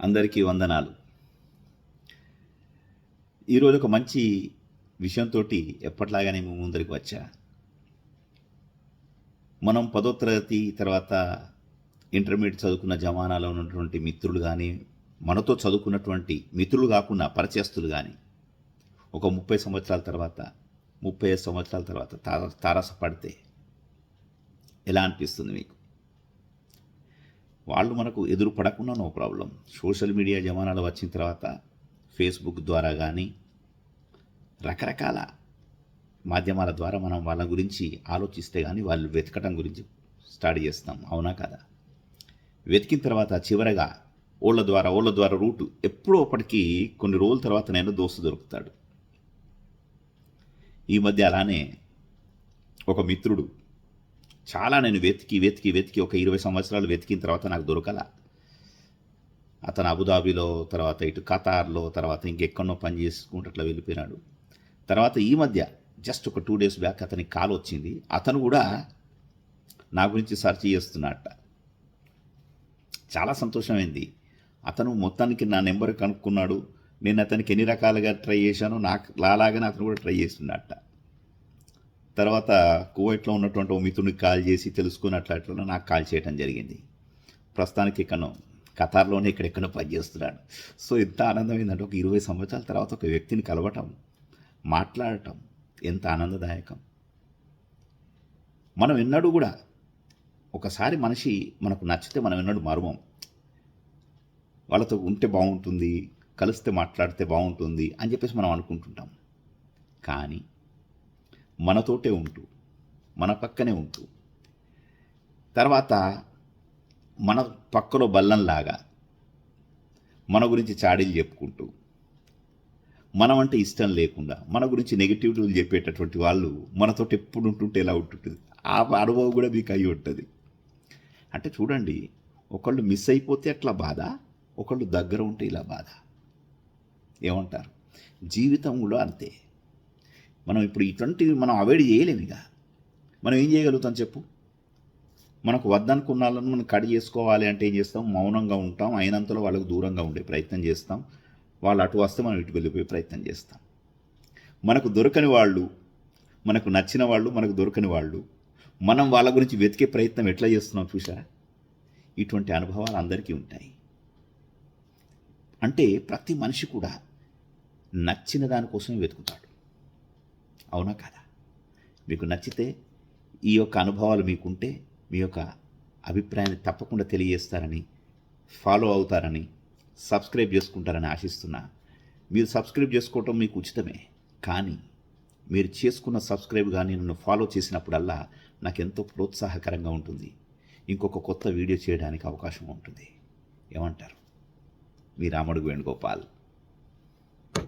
అందరికీ వందనాలు. ఈరోజు ఒక మంచి విషయంతో ఎప్పట్లాగానే మేము ముందరికి వచ్చా. మనం పదో తరగతి తర్వాత ఇంటర్మీడియట్ చదువుకున్న జమానాలో ఉన్నటువంటి మిత్రులు కానీ మనతో చదువుకున్నటువంటి మిత్రులు కాకుండా పరిచయస్తులు కానీ ఒక ముప్పై సంవత్సరాల తర్వాత ముప్పై ఐదు సంవత్సరాల తర్వాత తార తారసపడితే ఎలా అనిపిస్తుంది మీకు? వాళ్ళు మనకు ఎదురు పడకుండా నో ప్రాబ్లం. సోషల్ మీడియా జమానాలు వచ్చిన తర్వాత ఫేస్బుక్ ద్వారా కానీ రకరకాల మాధ్యమాల ద్వారా మనం వాళ్ళ గురించి ఆలోచిస్తే కానీ వాళ్ళు వెతకటం గురించి స్టార్ట్ చేస్తాం. అవునా కదా? వెతికిన తర్వాత చివరగా ఓళ్ళ ద్వారా ఓళ్ళ ద్వారా రూటు ఎప్పుడో ఒకటికి కొన్ని రోజుల తర్వాత నేను దోస్తు దొరుకుతాడు. ఈ మధ్య అలానే ఒక మిత్రుడు చాలా నేను వెతికి వెతికి వెతికి ఒక ఇరవై సంవత్సరాలు వెతికిన తర్వాత నాకు దొరకల. అతను అబుదాబిలో తర్వాత ఇటు ఖతార్లో తర్వాత ఇంకెక్కడో పని చేసుకుంటూ అట్లా వెళ్ళిపోయినాడు. తర్వాత ఈ మధ్య జస్ట్ ఒక టూ డేస్ బ్యాక్ అతనికి కాల్ వచ్చింది. అతను కూడా నా గురించి సెర్చ్ చేస్తున్నట్ట చాలా సంతోషమైంది. అతను మొత్తానికి నా నెంబర్ కనుక్కున్నాడు. నేను అతనికి ఎన్ని రకాలుగా ట్రై చేశానో నాకు లాలాగానే అతను కూడా ట్రై చేస్తున్నట్ట తర్వాత కువైట్లో ఉన్నటువంటి ఓ మిత్రుడికి కాల్ చేసి తెలుసుకున్నట్లు అట్లా నాకు కాల్ చేయడం జరిగింది. ప్రస్తుతానికి ఇక్కడ ఖతార్లోనే ఇక్కడెక్కడో పనిచేస్తున్నాడు. సో ఎంత ఆనందమైందంటే ఒక ఇరవై సంవత్సరాల తర్వాత ఒక వ్యక్తిని కలవటం మాట్లాడటం ఎంత ఆనందదాయకం. మనం ఎన్నడూ కూడా ఒకసారి మనిషి మనకు నచ్చితే మనం ఎన్నడూ మరువం. వాళ్ళతో ఉంటే బాగుంటుంది కలిస్తే మాట్లాడితే బాగుంటుంది అని చెప్పేసి మనం అనుకుంటుంటాం. కానీ మనతోటే ఉంటూ మన పక్కనే ఉంటూ. తర్వాత మన పక్కలో బల్లంలాగా మన గురించి చాడీలు చెప్పుకుంటూ మనం అంటే ఇష్టం లేకుండా మన గురించి నెగిటివిటీలు చెప్పేటటువంటి వాళ్ళు మనతో ఎప్పుడు ఉంటుంటే ఎలా ఉంటుంటుంది? ఆ అనుభవం కూడా మీకు అయి ఉంటుంది. అంటే చూడండి ఒకళ్ళు మిస్ అయిపోతే అట్లా బాధ ఒకళ్ళు దగ్గర ఉంటే ఇలా బాధ. ఏమంటారు? జీవితం కూడా అంతే. మనం ఇప్పుడు ఇటువంటివి మనం అవాయిడ్ చేయలేము ఇక. మనం ఏం చేయగలుగుతాం చెప్పు? మనకు వద్దనుకున్న వాళ్ళని మనం కడి చేసుకోవాలి అంటే ఏం చేస్తాం? మౌనంగా ఉంటాం అయినంతలో వాళ్ళకు దూరంగా ఉండే ప్రయత్నం చేస్తాం. వాళ్ళు అటు వస్తే మనం ఇటు వెళ్ళిపోయే ప్రయత్నం చేస్తాం. మనకు దొరకని వాళ్ళు మనకు నచ్చిన వాళ్ళు మనకు దొరకని వాళ్ళు మనం వాళ్ళ గురించి వెతికే ప్రయత్నం ఎట్లా చేస్తున్నాం చూసా ఇటువంటి అనుభవాలు అందరికీ ఉంటాయి. అంటే ప్రతి మనిషి కూడా నచ్చిన దానికోసమే వెతుకుతాడు. అవునా కదా? మీకు నచ్చితే ఈ యొక్క అనుభవాలు మీకుంటే మీ యొక్క అభిప్రాయాన్ని తప్పకుండా తెలియజేస్తారని ఫాలో అవుతారని సబ్స్క్రైబ్ చేసుకుంటారని ఆశిస్తున్నా. మీరు సబ్స్క్రైబ్ చేసుకోవటం మీకు ఉచితమే. కానీ మీరు చేసుకున్న సబ్స్క్రైబ్ కానీ నన్ను ఫాలో చేసినప్పుడల్లా నాకు ఎంతో ప్రోత్సాహకరంగా ఉంటుంది. ఇంకొక కొత్త వీడియో చేయడానికి అవకాశం ఉంటుంది. ఏమంటారు? మీ రాముడు వేణుగోపాల్.